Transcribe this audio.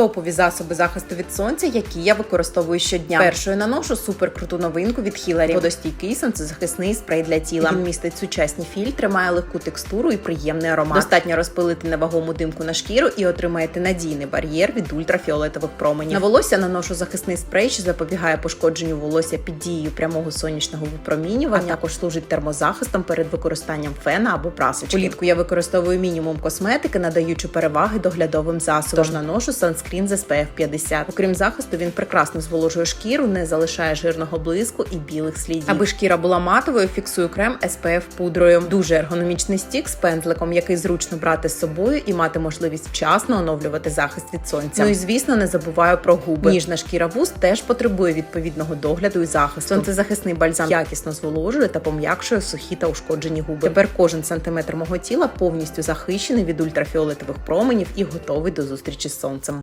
Топові засоби захисту від сонця, які я використовую щодня. Першою наношу суперкруту новинку від Хіларі. Водостійкий сонцезахисний спрей для тіла. Він містить сучасні фільтри, має легку текстуру і приємний аромат. Достатньо розпилити невагому димку на шкіру і отримаєте надійний бар'єр від ультрафіолетових променів. На волосся наношу захисний спрей, що запобігає пошкодженню волосся під дією прямого сонячного випромінювання. а також служить термозахистом перед використанням фена або прасочки. Влітку я використовую мінімум косметики, надаючи переваги доглядовим засобам. Тож наношу санскрін з SPF 50. Окрім захисту, він прекрасно зволожує шкіру, не залишає жирного блиску і білих слідів. Аби шкіра була матовою, фіксую крем SPF пудрою. Дуже ергономічний стік з пензликом, який зручно брати з собою і мати можливість вчасно оновлювати захист від сонця. Ну і звісно, не забуваю про губи. Ніжна шкіра вуст теж потребує відповідного догляду і захисту. Сонцезахисний бальзам якісно зволожує та пом'якшує сухі та ушкоджені губи. Тепер кожен сантиметр мого тіла повністю захищений від ультрафіолетових променів і готовий до зустрічі з сонцем.